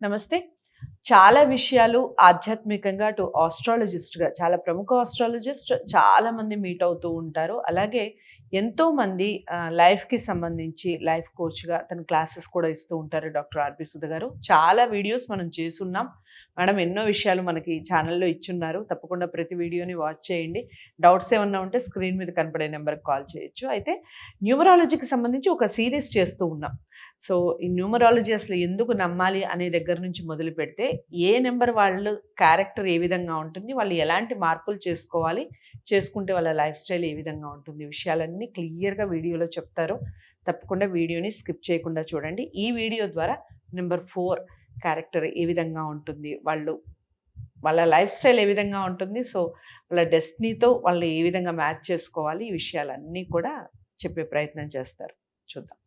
నమస్తే. చాలా విషయాలు ఆధ్యాత్మికంగా అటు ఆస్ట్రాలజిస్ట్గా చాలా ప్రముఖ ఆస్ట్రాలజిస్ట్ చాలామంది మీట్ అవుతూ ఉంటారు. అలాగే ఎంతోమంది లైఫ్కి సంబంధించి లైఫ్ కోచ్గా తన క్లాసెస్ కూడా ఇస్తూ ఉంటారు డాక్టర్ ఆర్పి సుధ గారు. చాలా వీడియోస్ మనం చేసున్నాం మేడం ఎన్నో విషయాలు మనకి ఛానల్లో ఇచ్చున్నారు. తప్పకుండా ప్రతి వీడియోని వాచ్ చేయండి. డౌట్స్ ఏమన్నా ఉంటే స్క్రీన్ మీద కనపడే నెంబర్కి కాల్ చేయొచ్చు. అయితే న్యూమరాలజీకి సంబంధించి ఒక సిరీస్ చేస్తూ ఉన్నాం. సో ఈ న్యూమరాలజీ అసలు ఎందుకు నమ్మాలి అనే దగ్గర నుంచి మొదలు పెడితే ఏ నెంబర్ వాళ్ళు క్యారెక్టర్ ఏ విధంగా ఉంటుంది వాళ్ళు ఎలాంటి మార్పులు చేసుకోవాలి చేసుకుంటే వాళ్ళ లైఫ్ స్టైల్ ఏ విధంగా ఉంటుంది విషయాలన్నీ క్లియర్గా వీడియోలో చెప్తారు. తప్పకుండా వీడియోని స్కిప్ చేయకుండా చూడండి. ఈ వీడియో ద్వారా నెంబర్ ఫోర్ క్యారెక్టర్ ఏ విధంగా ఉంటుంది వాళ్ళు వాళ్ళ లైఫ్ స్టైల్ ఏ విధంగా ఉంటుంది సో వాళ్ళ డెస్టినీతో వాళ్ళు ఏ విధంగా మ్యాచ్ చేసుకోవాలి ఈ విషయాలన్నీ కూడా చెప్పే ప్రయత్నం చేస్తారు. చూద్దాం.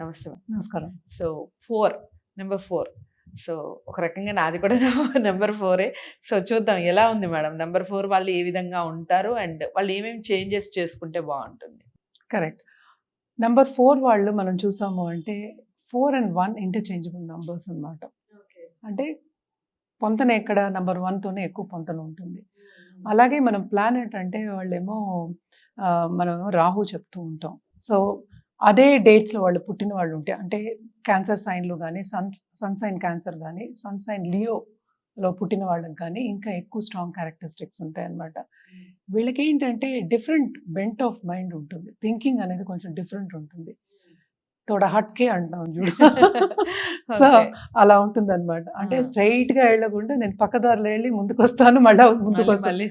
నమస్తే. నమస్కారం. So four number four. So ఒక రకంగా నాది కూడా నెంబర్ ఫోరే. సో చూద్దాం ఎలా ఉంది మేడం? నెంబర్ ఫోర్ వాళ్ళు ఏ విధంగా ఉంటారు? అండ్ వాళ్ళు ఏమేమి చేంజెస్ చేసుకుంటే బాగుంటుంది? కరెక్ట్. నెంబర్ ఫోర్ వాళ్ళు మనం చూసాము అంటే four and one interchangeable numbers అన్నమాట. అంటే పొంతన ఎక్కడ? నెంబర్ వన్తోనే ఎక్కువ పొంతన ఉంటుంది. అలాగే మనం ప్లానెట్ అంటే వాళ్ళేమో మనం రాహు చెప్తూ ఉంటాం. సో అదే డేట్స్లో వాళ్ళు పుట్టిన వాళ్ళు ఉంటే అంటే క్యాన్సర్ సైన్లు కానీ సన్ సన్ సైన్ క్యాన్సర్ కానీ సన్ సైన్ లియోలో పుట్టిన వాళ్ళకి కానీ ఇంకా ఎక్కువ స్ట్రాంగ్ క్యారెక్టరిస్టిక్స్ ఉంటాయి అన్నమాట వీళ్ళకి ఏంటంటే డిఫరెంట్ బెంట్ ఆఫ్ మైండ్ ఉంటుంది. థింకింగ్ అనేది కొంచెం డిఫరెంట్ ఉంటుంది. తోడ హట్కే అంటాం చూడు. సో. అలా ఉంటుంది అనమాట అంటే. స్ట్రైట్గా వెళ్ళకుండా నేను పక్కదారిలో వెళ్ళి ముందుకు వస్తాను మళ్ళీ ముందుకు వస్తాను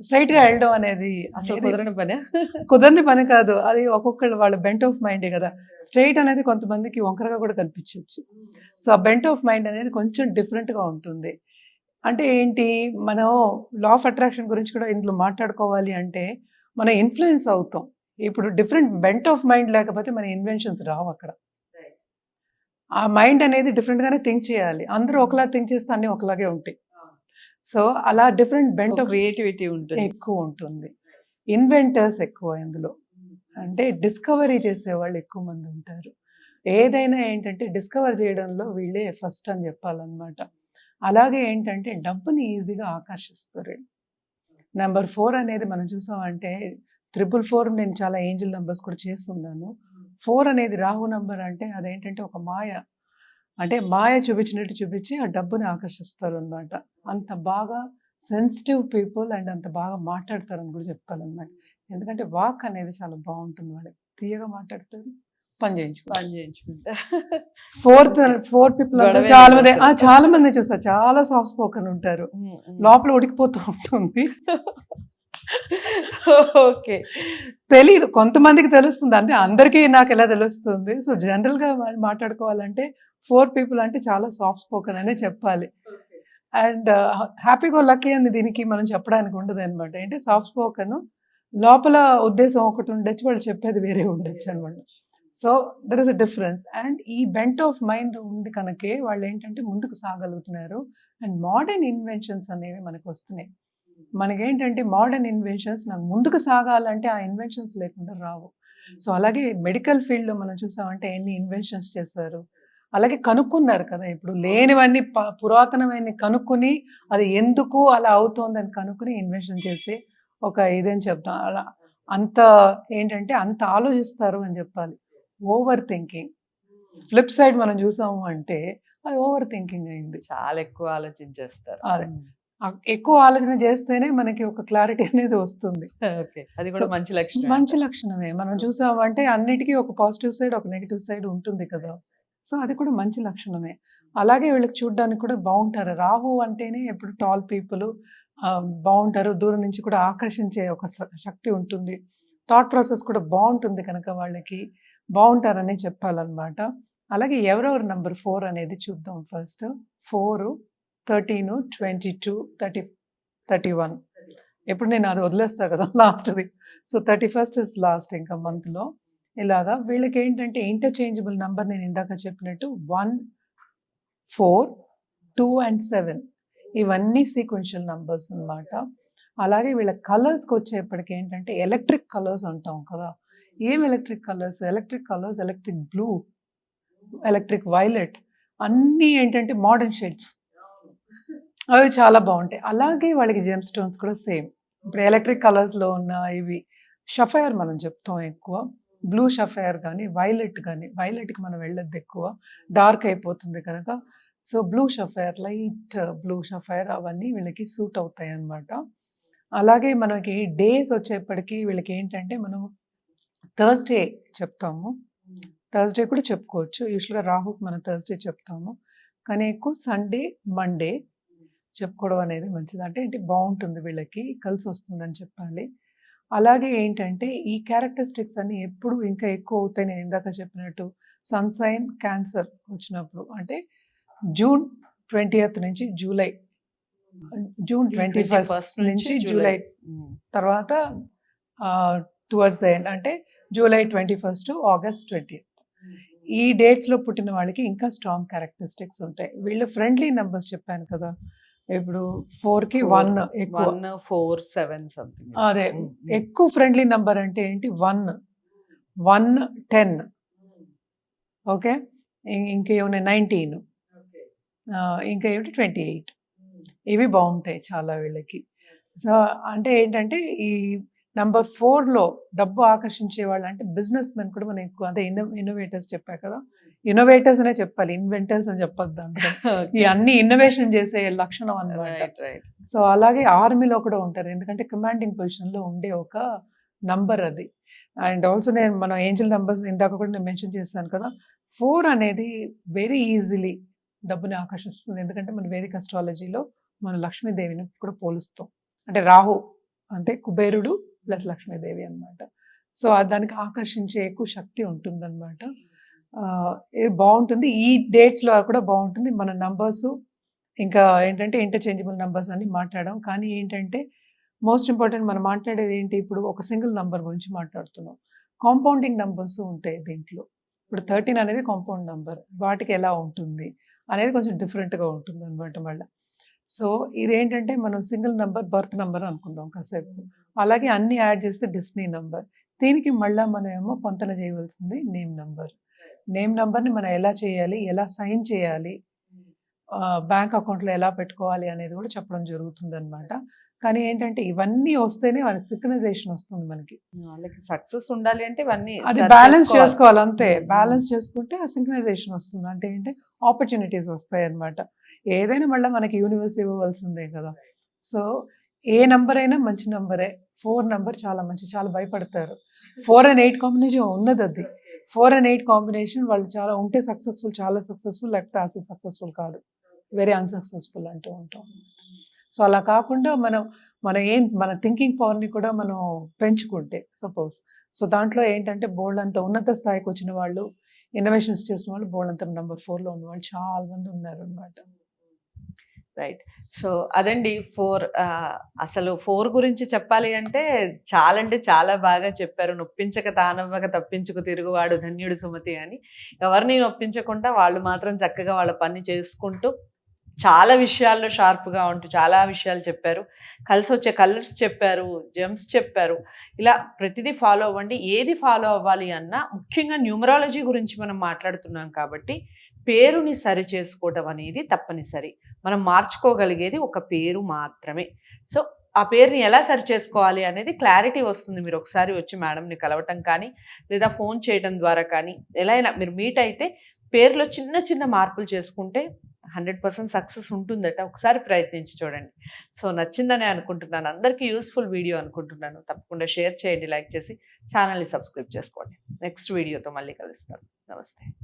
స్ట్రైట్గా వెళ్ళడం అనేది అసలు కుదరని పని? కుదరని పని కాదు. అది ఒక్కొక్కళ్ళు వాళ్ళ బెంట్ ఆఫ్ మైండే కదా. స్ట్రైట్ అనేది కొంతమందికి వంకరగా కూడా కనిపించవచ్చు సో ఆ బెంట్ ఆఫ్ మైండ్ అనేది కొంచెం different గా ఉంటుంది. అంటే ఏంటి? మనం లా ఆఫ్ అట్రాక్షన్ గురించి కూడా ఇందులో మాట్లాడుకోవాలి అంటే మనం ఇన్ఫ్లుయెన్స్ అవుతాం. ఇప్పుడు డిఫరెంట్ బెంట్ ఆఫ్ మైండ్ లేకపోతే మన ఇన్వెన్షన్స్ రావు అక్కడ. ఆ మైండ్ అనేది different గానే థింక్ చేయాలి. అందరూ ఒకలా థింక్ చేస్తే అన్ని ఒకలాగే ఉంటాయి. సో అలా డిఫరెంట్ బెంట్ ఆఫ్ క్రియేటివిటీ ఉంటుంది. ఎక్కువ ఉంటుంది. ఇన్వెంటర్స్ ఎక్కువ ఇందులో. అంటే డిస్కవరీ చేసేవాళ్ళు ఎక్కువ మంది ఉంటారు. ఏదైనా ఏంటంటే డిస్కవర్ చేయడంలో వీళ్ళే ఫస్ట్ అని చెప్పాలన్నమాట. అలాగే ఏంటంటే డబ్బుని ఈజీగా ఆకర్షిస్తారు. నెంబర్ ఫోర్ అనేది మనం చూసామంటే త్రిపుల్ ఫోర్ నేను చాలా ఏంజిల్ నెంబర్స్ కూడా చేస్తున్నాను. ఫోర్ అనేది రాహు నంబర్ అంటే అదేంటంటే ఒక మాయ అంటే మాయ చూపించినట్టు చూపించి ఆ డబ్బుని ఆకర్షిస్తారు అనమాట అంత బాగా సెన్సిటివ్ పీపుల్ అండ్ అంత బాగా మాట్లాడతారని కూడా చెప్పాలన్నమాట ఎందుకంటే వాక్ అనేది చాలా బాగుంటుంది వాళ్ళకి తీయగా మాట్లాడతారు పని చేయించు పని చేయించుకుంటారు ఫోర్త్ ఫోర్ పీపుల్ చాలా మంది. చాలా మంది చూస్తారు చాలా సాఫ్ట్ స్పోకన్ ఉంటారు. లోపల ఉడికిపోతూ ఉంటుంది. ఓకే. తెలియదు కొంతమందికి తెలుస్తుంది. అంటే అందరికీ నాకు ఎలా తెలుస్తుంది? సో జనరల్గా వాళ్ళు మాట్లాడుకోవాలంటే ఫోర్ పీపుల్ అంటే చాలా సాఫ్ట్ స్పోకన్ అనే చెప్పాలి. అండ్ హ్యాపీగా లక్కీ అని దీనికి మనం చెప్పడానికి ఉండదు అనమాట అంటే సాఫ్ట్ స్పోకన్. లోపల ఉద్దేశం ఒకటి ఉండొచ్చు వాళ్ళు చెప్పేది వేరే ఉండొచ్చు అనమాట so there is a difference and ఈ బెంట్ ఆఫ్ మైండ్ ఉంది కనుకే వాళ్ళు ఏంటంటే ముందుకు సాగలుగుతున్నారు. అండ్ మోడర్న్ ఇన్వెన్షన్స్ అనేవి మనకు వస్తున్నాయి. మనకేంటంటే మోడర్న్ ఇన్వెన్షన్స్ నాకు ముందుకు సాగాలంటే ఆ ఇన్వెన్షన్స్ లేకుండా రావు. సో అలాగే మెడికల్ ఫీల్డ్లో మనం చూసామంటే ఎన్ని ఇన్వెన్షన్స్ చేశారు. అలాగే కనుక్కున్నారు కదా ఇప్పుడు లేనివన్నీ ప- పురాతనమైన కనుక్కుని అది ఎందుకు అలా అవుతోందని కనుక్కుని ఇన్వెన్షన్ చేసి ఒక ఇదేం చెప్తాం అలా అంత ఏంటంటే అంత ఆలోచిస్తారు అని చెప్పాలి. ఓవర్ థింకింగ్ ఫ్లిప్ సైడ్ మనం చూసాము అంటే అది ఓవర్ థింకింగ్ అయింది. చాలా ఎక్కువ ఆలోచించేస్తారు. అదే. ఎక్కువ ఆలోచన చేస్తేనే మనకి ఒక క్లారిటీ అనేది వస్తుంది. ఓకే. అది కూడా మంచి లక్షణం మంచి లక్షణమే. మనం చూసామంటే అన్నిటికీ ఒక పాజిటివ్ సైడ్ ఒక నెగిటివ్ సైడ్ ఉంటుంది కదా. సో అది కూడా మంచి లక్షణమే. అలాగే వీళ్ళకి చూడడానికి కూడా బాగుంటారు. రాహు అంటేనే ఎప్పుడు టాల్ పీపుల్ బాగుంటారు. దూరం నుంచి కూడా ఆకర్షించే ఒక శక్తి ఉంటుంది. థాట్ ప్రాసెస్ కూడా బాగుంటుంది కనుక వాళ్ళకి. బాగుంటారని చెప్పాలన్నమాట. అలాగే ఎవరెవరు నంబర్ ఫోర్ అనేది చూద్దాం first four thirteen twenty two thirty thirty one. ఎప్పుడు నేను అది వదిలేస్తా కదా లాస్ట్ది. So thirty first is last ఇంకా మంత్లో. ఇలాగా వీళ్ళకి ఏంటంటే ఇంటర్చేంజబుల్ నంబర్ నేను ఇందాక చెప్పినట్టు one four two and seven. ఇవన్నీ సీక్వెన్షియల్ నంబర్స్ అన్నమాట. అలాగే వీళ్ళ కలర్స్కి వచ్చేప్పటికి ఏంటంటే ఎలక్ట్రిక్ కలర్స్ అంటాం కదా. ఏం electric colours? Electric colours electric blue electric violet. అన్నీ ఏంటంటే మోడర్న్ షేడ్స్. అవి చాలా బాగుంటాయి. అలాగే వాళ్ళకి జెమ్ స్టోన్స్ కూడా సేమ్. ఇప్పుడు ఎలక్ట్రిక్ కలర్స్లో ఉన్న ఇవి షఫైర్ మనం చెప్తాం ఎక్కువ. బ్లూ షఫైర్ కానీ వైలెట్ కానీ వైలెట్కి మనం వెళ్ళొద్దు ఎక్కువ. డార్క్ అయిపోతుంది కనుక. So blue sapphire light blue sapphire అవన్నీ వీళ్ళకి సూట్ అవుతాయి అన్నమాట. అలాగే మనకి డేస్ వచ్చేప్పటికి వీళ్ళకి ఏంటంటే మనం థర్స్డే చెప్తాము. థర్స్డే కూడా చెప్పుకోవచ్చు. యూజువల్గా రాహుకి మనం థర్స్డే చెప్తాము. కానీ ఎక్కువ సండే మండే చెప్పుకోవడం అనేది మంచిది. అంటే ఏంటి? బాగుంటుంది వీళ్ళకి కలిసి వస్తుందని చెప్పాలి. అలాగే ఏంటంటే ఈ క్యారెక్టరిస్టిక్స్ అన్ని ఎప్పుడు ఇంకా ఎక్కువ అవుతాయి. నేను ఇందాక చెప్పినట్టు సన్సైన్ క్యాన్సర్ వచ్చినప్పుడు. అంటే జూన్ ట్వంటీయత్ నుంచి జూలై జూన్ ట్వంటీ ఫస్ట్ నుంచి జూలై తర్వాత టువర్డ్స్ ద ఎండ్ అంటే July twenty first August twenty ఈ డేట్స్లో పుట్టిన వాళ్ళకి ఇంకా స్ట్రాంగ్ క్యారెక్టరిస్టిక్స్ ఉంటాయి. వీళ్ళు ఫ్రెండ్లీ నెంబర్స్ చెప్పాను కదా. ఇప్పుడు ఫోర్కి వన్ ఎక్కువ. వన్ ఫోర్ సెవెన్ సంథింగ్ అదే ఎక్కువ ఫ్రెండ్లీ నెంబర్ అంటే ఏంటి? వన్ వన్ టెన్ ఓకే ఇంకేమున్నాయి నైన్టీన్ ఇంకా ఏమిటి? ట్వంటీ ఎయిట్ ఇవి బాగుంటాయి చాలా వీళ్ళకి. సో అంటే ఏంటంటే ఈ నంబర్ ఫోర్లో డబ్బు ఆకర్షించే వాళ్ళు అంటే బిజినెస్ మెన్ కూడా మనం ఎక్కువ అదే ఇన్నో ఇన్నోవేటర్స్ చెప్పా కదా. ఇన్నోవేటర్స్ అనే చెప్పాలి ఇన్వెంటర్స్ అని చెప్పొద్దు అందులో ఈ అన్ని ఇన్నోవేషన్ చేసే లక్షణం రైట్ సో అలాగే ఆర్మీలో కూడా ఉంటారు. ఎందుకంటే కమాండింగ్ పొజిషన్లో ఉండే ఒక నంబర్ అది. అండ్ ఆల్సో నేను మన ఏంజల్ నంబర్స్ ఇందాక కూడా నేను మెన్షన్ చేశాను కదా ఫోర్ అనేది వెరీ ఈజీలీ డబ్బుని ఆకర్షిస్తుంది. ఎందుకంటే మన వేదిక అస్ట్రాలజీలో మన లక్ష్మీదేవిని కూడా పోలుస్తాం. అంటే రాహు అంటే కుబేరుడు ప్లస్ లక్ష్మీదేవి అన్నమాట. సో దానికి ఆకర్షించే ఎక్కువ శక్తి ఉంటుందన్నమాట. బాగుంటుంది. ఈ డేట్స్లో కూడా బాగుంటుంది. మన నంబర్స్ ఇంకా ఏంటంటే ఇంటర్చేంజబుల్ నంబర్స్ అన్ని మాట్లాడడం కానీ ఏంటంటే మోస్ట్ ఇంపార్టెంట్ మనం మాట్లాడేది ఏంటి? ఇప్పుడు ఒక సింగిల్ నంబర్ గురించి మాట్లాడుతున్నాం. కాంపౌండింగ్ నంబర్స్ ఉంటాయి దీంట్లో. ఇప్పుడు థర్టీన్ అనేది కాంపౌండ్ నంబర్ వాటికి ఎలా ఉంటుంది? అనేది కొంచెం డిఫరెంట్గా ఉంటుంది అనమాట మళ్ళీ. సో ఇదేంటంటే మనం సింగిల్ నంబర్ బర్త్ నంబర్ అనుకుందాం కాసేపు. అలాగే అన్ని యాడ్ చేస్తే డెస్టినీ నంబర్ దీనికి మళ్ళీ మనం ఏమో పొంతన చేయవలసింది నేమ్ నంబర్ నేమ్ నంబర్ని మనం ఎలా చేయాలి ఎలా సైన్ చేయాలి బ్యాంక్ అకౌంట్లో ఎలా పెట్టుకోవాలి అనేది కూడా చెప్పడం జరుగుతుంది అనమాట కానీ ఏంటంటే ఇవన్నీ వస్తేనే వాళ్ళకి సిక్నైజేషన్ వస్తుంది మనకి. వాళ్ళకి సక్సెస్ ఉండాలి అంటే ఇవన్నీ అది బ్యాలెన్స్ చేసుకోవాలి. అంతే. బ్యాలెన్స్ చేసుకుంటే ఆ సింక్రనైజేషన్ వస్తుంది. అంటే ఏంటి? ఆపర్చునిటీస్ వస్తాయి అన్నమాట ఏదైనా మళ్ళీ మనకి యూనివర్స్ ఇవ్వవలసిందే కదా. సో ఏ నంబర్ అయినా మంచి నంబరే ఫోర్ నంబర్ చాలా మంచి చాలా భయపడతారు. ఫోర్ అండ్ ఎయిట్ కాంబినేషన్ ఉన్నది అది ఫోర్ అండ్ ఎయిట్ కాంబినేషన్ వాళ్ళు చాలా ఉంటే సక్సెస్ఫుల్ చాలా సక్సెస్ఫుల్ లేకపోతే అసలు సక్సెస్ఫుల్ కాదు. వెరీ అన్సక్సెస్ఫుల్ అంటూ ఉంటాం. సో అలా కాకుండా మనం మన ఏం మన థింకింగ్ పవర్ని కూడా మనం పెంచుకుంటే సపోజ్ సో దాంట్లో ఏంటంటే బోల్డ్ అంత ఉన్నత స్థాయికి వచ్చిన వాళ్ళు ఇన్నోవేషన్స్ చేసిన వాళ్ళు బోల్డ్ అంత నెంబర్ ఫోర్లో ఉన్న వాళ్ళు చాలా మంది ఉన్నారు అనమాట రైట్. సో అదండి ఫోర్ అసలు ఫోర్ గురించి చెప్పాలి అంటే చాలా అంటే చాలా బాగా చెప్పారు. నొప్పించక తానవ్వక తప్పించుకు తిరుగువాడు ధన్యుడు సుమతి అని. ఎవరిని నొప్పించకుండా వాళ్ళు మాత్రం చక్కగా వాళ్ళ పని చేసుకుంటూ చాలా విషయాల్లో షార్ప్గా ఉంటూ చాలా విషయాలు చెప్పారు. కలిసి వచ్చే కలర్స్ చెప్పారు జెమ్స్ చెప్పారు. ఇలా ప్రతిదీ ఫాలో అవ్వండి. ఏది ఫాలో అవ్వాలి అన్నా ముఖ్యంగా న్యూమరాలజీ గురించి మనం మాట్లాడుతున్నాం కాబట్టి పేరుని సరి చేసుకోవడం అనేది తప్పనిసరి. మనం మార్చుకోగలిగేది ఒక పేరు మాత్రమే. సో ఆ పేరుని ఎలా సరి చేసుకోవాలి అనేది క్లారిటీ వస్తుంది. మీరు ఒకసారి వచ్చి మేడంని కలవటం కానీ లేదా ఫోన్ చేయడం ద్వారా కానీ ఎలా అయినా మీరు మీట్ అయితే పేరులో చిన్న చిన్న మార్పులు చేసుకుంటే హండ్రెడ్ పర్సెంట్ సక్సెస్ ఉంటుందట. ఒకసారి ప్రయత్నించి చూడండి. సో నచ్చిందని అనుకుంటున్నాను. అందరికీ యూస్ఫుల్ వీడియో అనుకుంటున్నాను. తప్పకుండా షేర్ చేయండి లైక్ చేసి ఛానల్ని సబ్స్క్రైబ్ చేసుకోండి. నెక్స్ట్ వీడియోతో మళ్ళీ కలుస్తాను. నమస్తే.